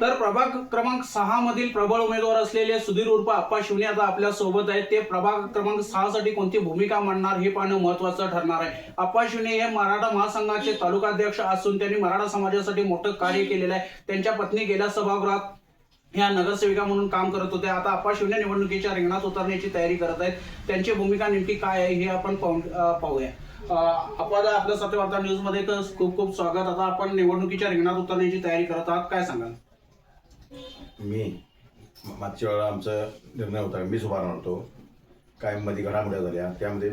तर प्रभाग क्रमांक सहा मधील प्रबळ उमेदवार असलेले सुधीर उर्फ आप्पा शिवणे आता आपल्यासोबत आहेत. ते प्रभाग क्रमांक सहा साठी कोणती भूमिका मांडणार हे पाहणं महत्वाचं ठरणार आहे. आप्पा शिवणे हे मराठा महासंघाचे तालुकाध्यक्ष असून त्यांनी मराठा समाजासाठी मोठं कार्य केलेलं आहे. त्यांच्या पत्नी गेल्या सभागृहात ह्या नगरसेविका म्हणून काम करत होते. आता आप्पा शिवने निवडणुकीच्या रिंगणात उतरण्याची तयारी करत आहेत. त्यांची भूमिका नेमकी काय आहे हे आपण पाहूया. आपला आपल्या सत्य वार्ता न्यूजमध्ये खूप खूप स्वागत. आता आपण निवडणुकीच्या रिंगणात उतरण्याची तयारी करत आहात. काय सांगाल? मी मागच्या वेळा आमचा निर्णय होता. मीच उभारणार होतो. काय मध्ये घडामोड्या झाल्या. त्यामध्ये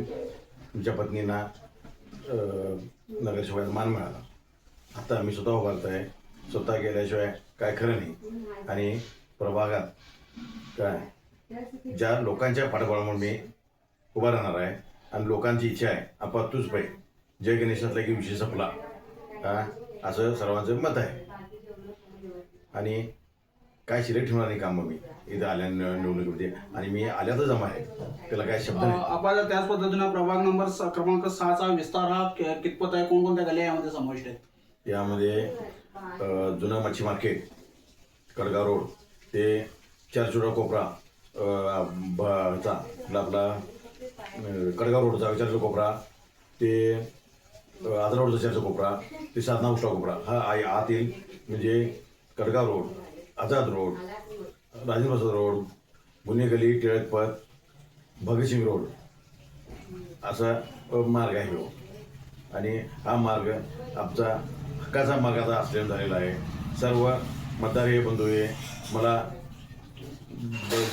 तुमच्या पत्नींना अं, नगरसेवकाचा मान मिळाला. आता मी स्वतः उभारत आहे स्वतः गेल्याशिवाय काय खरं नाही. आणि प्रभागात काय? ज्या लोकांच्या पाठबळामुळे मी उभा राहणार आहे आणि लोकांची इच्छा आहे. आपा तूच पाहिजे जय गणेश असला की विषय संपला. हा? असं सर्वांचं मत आहे. आणि काय शिल्लक ठेवणार नाही काम मी? इथं आल्या निव- निवडणुकीमध्ये. आणि मी आल्यातच जमा आहे. त्याला काय शब्द नाही. आपण त्याच पद्धतीनं प्रभाग नंबर क्रमांक सहाचा विस्तार हा कितपत आहे? कोणकोणत्या गल्या यामध्ये समाविष्ट आहेत? यामध्ये जुनं मच्छी मार्केट कडगाव रोड ते चारचुरा कोपरा ह्याचा आपला कडगाव रोडचा चारचुरा कोपरा ते आदर रोडचा चारचा कोपरा ते साधना उष्टा कोपरा. हा आहे आत येईल म्हणजे Kadgaon road Azad road Rajendra Prasad road गुन्हेगली टिळकपत भगतसिंग रोड. असा मार्ग आहे हो. आणि हा मार्ग आमचा हक्काचा मार्ग आता असलेला झालेला आहे. सर्व मतदार हे बंधू हे मला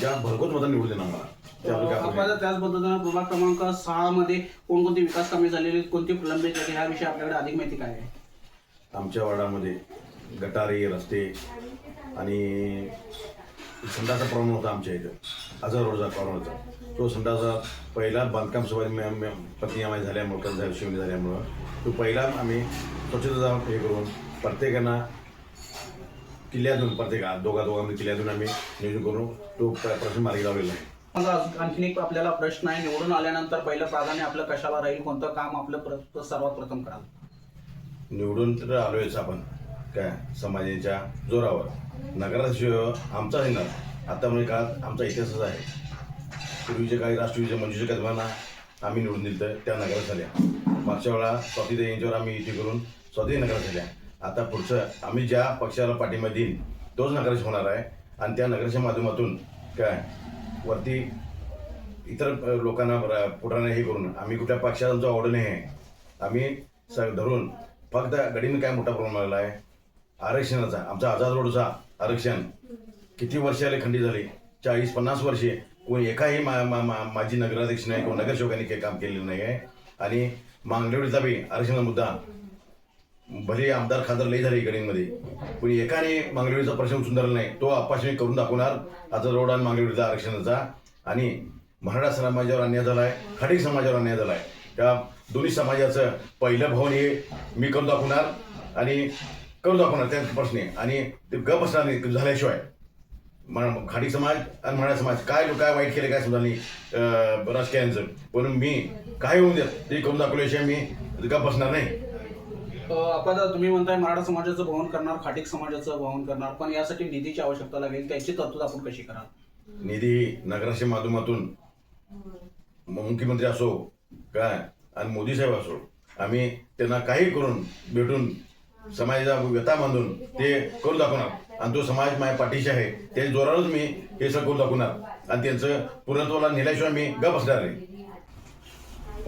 ज्या भरघोस मतात निवडून देणार मला. प्रश्न त्याच पद्धतीनं प्रभाग क्रमांक सहा मध्ये कोणकोणती विकास कामे झालेली आहेत, कोणती प्रलंबित आहेत ह्याविषयी आपल्याकडे अधिक माहिती काय आहे. आमच्या वार्डामध्ये गटारी रस्ते आणि संडाचा प्रॉब्लेम होता आमच्या इथं. हजार रोडचा प्रॉब्लेम होता. तो संडाचा पहिला बांधकाम सुरुवात पत्नी आम्हाला झाल्यामुळं कर्ज शिवणी झाल्यामुळं. तो पहिला आम्ही स्वच्छता हे करून प्रत्येकांना किल्ल्यातून प्रत्येका दोघा दोघांमध्ये किल्ल्यातून आम्ही नियोजन करून तो प्र- प्रश्न मार्गी लावलेला आहे. आणखीन एक आपल्याला प्रश्न आहे. निवडून आल्यानंतर पहिलं प्राधान्य आपलं कशाला राहील? कोणतं काम आपलं सर्वात प्रथम कराल? निवडून तर आलोयच आपण. काय? समाजाच्या जोरावर. नगराध्यक्ष आमचा येणार आता म्हणजे काळात आमचा इतिहासच आहे. पूर्वीचे काळी राष्ट्रविजय मंजुषा कदमांना आम्ही निवडून दिलं तर त्या नगरात झाल्या. मागच्या वेळा स्वाती यांच्यावर आम्ही युती करून स्वाती नगरात झाल्या. आता पुढचं आम्ही ज्या पक्षाला पाठिंबा देईन तोच नगराशी होणार आहे. आणि त्या नगराच्या माध्यमातून काय? वरती इतर लोकांना पुढाने हे करून आम्ही कुठल्या पक्षात आमचा ऑर्डर नाही आहे. आम्ही स धरून फक्त गडीने काय मोठा प्रॉब्लेम आलेला आहे? आरक्षणाचा आमचा आझाद रोडचा आरक्षण किती वर्ष आले खंडित झाली? चाळीस पन्नास वर्षे. कोणी एकाही मा, मा, मा, माजी नगराध्यक्ष नाही किंवा नगरसेवकांनी काही काम केलेलं नाही आहे. आणि मांगलेवडीचा बी आरक्षणाचा मुद्दा भले आमदार खासदार लई झाले गडीमध्ये पण एकाने मांगलेवडीचा प्रश्न सुंदरला नाही. तो अपाशमी करून दाखवणार आता रोड आणि मांगलेवडीचा आरक्षणाचा. आणि मराठा समाजावर अन्याय झाला आहे खाडी समाजावर अन्याय झाला आहे त्या दोन्ही समाजाचं पहिलं भवन हे मी करून दाखवणार आणि करून दाखवणार त्या प्रश्ने. आणि ते गप असणार नाही झाल्याशिवाय. खाडी समाज आणि मराठा समाज काय काय वाईट केले काय समजा नाही राजकीयांचं. पण मी काय होऊन देत ते करून दाखवल्याशिवाय मी गप बसणार नाही. आपण आता तुम्ही म्हणताय मराठा समाजाचं भवन करणार खाटिक समाजाचं भवन करणार पण यासाठी निधीची आवश्यकता लागेल त्याची तरतूद आपण कशी कराल? निधी नगराच्या माध्यमातून मुख्यमंत्री असो काय आणि मोदी साहेब असो आम्ही त्यांना काही करून भेटून समाजाचा व्यथा बांधून ते करून दाखवणार. आणि तो समाज माझ्या पाठीशी आहे ते जोरावरच मी हे सगळं करून दाखवणार. आणि त्यांचं पूर्णत्वाला नेल्याशिवाय मी गप असणार नाही.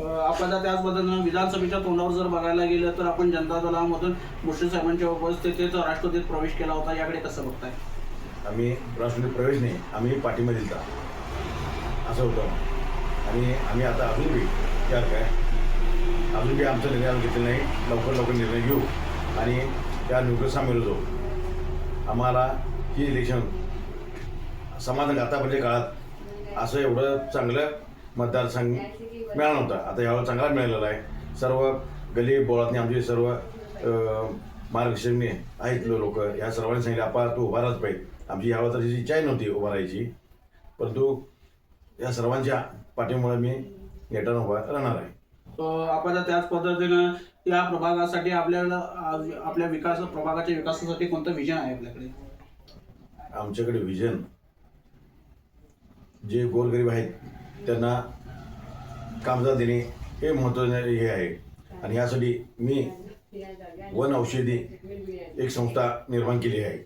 आपल्याला त्याच पद्धतीनं विधानसभेच्या तोंडावर जर बघायला गेलं तर आपण जनता दलामधून मुश्रीफ साहेबांच्या उपस्थितीत राष्ट्रवादीत प्रवेश केला होता. याकडे कसं बघताय? आम्ही राष्ट्रवादीत प्रवेश नाही आम्ही पाठीमध्ये दिलता असं होतं. आणि आम्ही आता अजून बी त्यात काय अजून बी आमचा निर्णय आम्ही घेतलेला नाही. लवकर लवकर निर्णय घेऊ. आणि त्या निवडणुकीत सामील होतो आम्हाला ही इलेक्शन समाधान आतापर्यंत म्हणजे काळात. असं एवढं चांगलं मतदारसंघ मिळाला नव्हता. आता यावेळेला चांगला मिळालेला आहे. सर्व गली बोळातनी आमचे सर्व अं, मार्गदर्शकने आहेत लोक. या सर्वांनी सांगितले आपा तू उभा राहाच पाहिजे आमची यावेळेला तशी इच्छाही नव्हती उभा राहायची. परंतु या सर्वांच्या पाठीमुळे मी नेटानं उभा राहणार आहे. आपण त्याच पद्धतीनं या प्रभागासाठी आपल्याला आपल्या विकास प्रभागाच्या विकासासाठी कोणतं विजन आहे आपल्याकडे? आमच्याकडे विजन जे गोरगरीब आहेत त्यांना कामगार देणे हे महत्त्वाचे हे आहे. आणि यासाठी मी वन औषधी एक संस्था निर्माण केली आहे.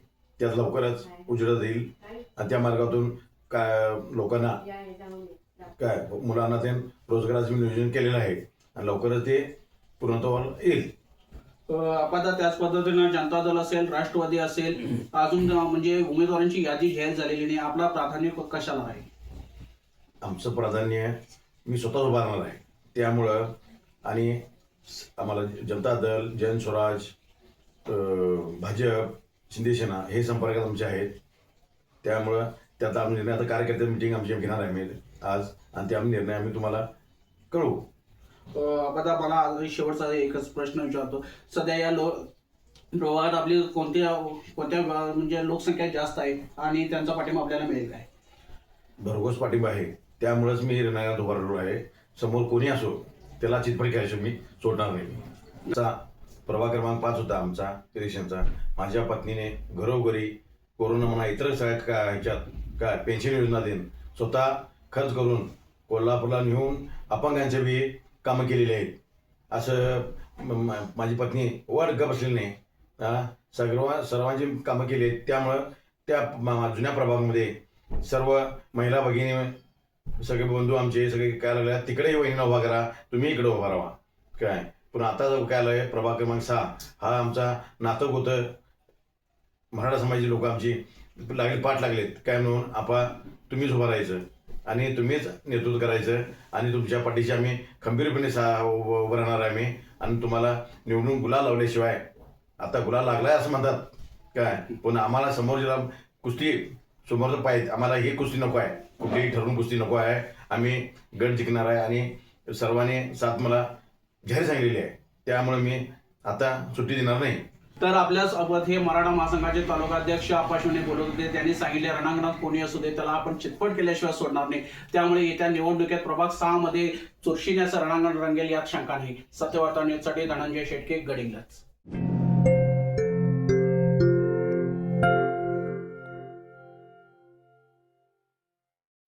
त्यात लवकरच उजेडात येईल. आणि त्या मार्गातून काय लोकांना काय मुलांना ते रोजगाराचं मी नियोजन केलेलं आहे. आणि लवकरच ते पूर्णत्वाला येईल. आता त्याच पद्धतीनं जनता दल असेल राष्ट्रवादी असेल अजून म्हणजे उमेदवारांची यादी जाहीर झालेली नाही. आपला प्राधान्य कशाला आहे आमचं प्राधान्य मी स्वतःच उभारणार आहे. त्यामुळं आणि आम्हाला जनता दल जन स्वराज भाजप शिंदेसेना हे संपर्कात आमचे आहेत. त्यामुळं त्यात आम्ही निर्णय आता कार्यकर्ते मिटिंग आमची घेणार आहे मी आज आणि ते आम्ही निर्णय आम्ही तुम्हाला कळवू. आता मला आज शेवटचा एकच प्रश्न विचारतो. सध्या या लो प्रभागात आपली कोणत्या कोणत्या म्हणजे लोकसंख्या जास्त आहे आणि त्यांचा पाठिंबा आपल्याला मिळेल काय? भरघोस पाठिंबा आहे. त्यामुळेच मी रिनायात उभारलो आहे. समोर कोणी असो त्याला चितपट केल्याशिवाय मी सोडणार नाही. आमचा प्रभाग क्रमांक पाच होता आमचा रिक्षांचा माझ्या पत्नीने घरोघरी कोरोना म्हणा इतर सगळ्या का ह्याच्यात काय पेन्शन योजना देऊन स्वतः खर्च करून कोल्हापूरला नेऊन अपंगांचे बी कामं केलेली आहेत. असं माझी पत्नी वर गप असलेली नाही. सर्व सर्वांची कामं केली आहेत. त्यामुळं त्या जुन्या प्रभागामध्ये सर्व महिला भगिनी सगळे बंधू आमचे सगळे काय लागले? तिकडेही वहिनीला उभा करा. तुम्ही इकडे उभा राहा. काय? पण आता जो काय आलंय प्रभाग क्रमांक सहा. हा आमचा नातक होतं. मराठा समाजाची लोक आमची. लागले पाठ लागलेत. काय म्हणून? आपा तुम्हीच उभं राहायचं. आणि तुम्हीच नेतृत्व करायचं. आणि तुमच्या पाठीशी आम्ही खंबीरपणे सा उभं उभं राहणार आहे आम्ही. आणि तुम्हाला निवडून गुलाल लावल्याशिवाय आता गुलाल लागलाय असं म्हणतात. काय? पण आम्हाला समोर ज्याला कुस्ती समोरचं पाहिजे आम्हाला ही कुस्ती नको आहे. कुठलीही ठरवून कुस्ती नको आहे. आम्ही गट जिंकणार आहे आणि सर्वांनी साथ मला जाहीर सांगितलेली आहे. त्यामुळे मी आता सुट्टी देणार नाही. तर आपल्यासोबत हे मराठा महासंघाचे तालुकाध्यक्ष आपाशिवने बोलत होते. त्यांनी सांगितले रणांगणात कोणी असू दे त्याला आपण चितपट केल्याशिवाय सोडणार नाही. त्यामुळे येत्या निवडणुकीत प्रभाग सहा मध्ये चुरशीने असं रणांगण रंगेल यात शंका नाही. सत्यवार्ता न्यूजसाठी धनंजय शेटके गडिंगलज.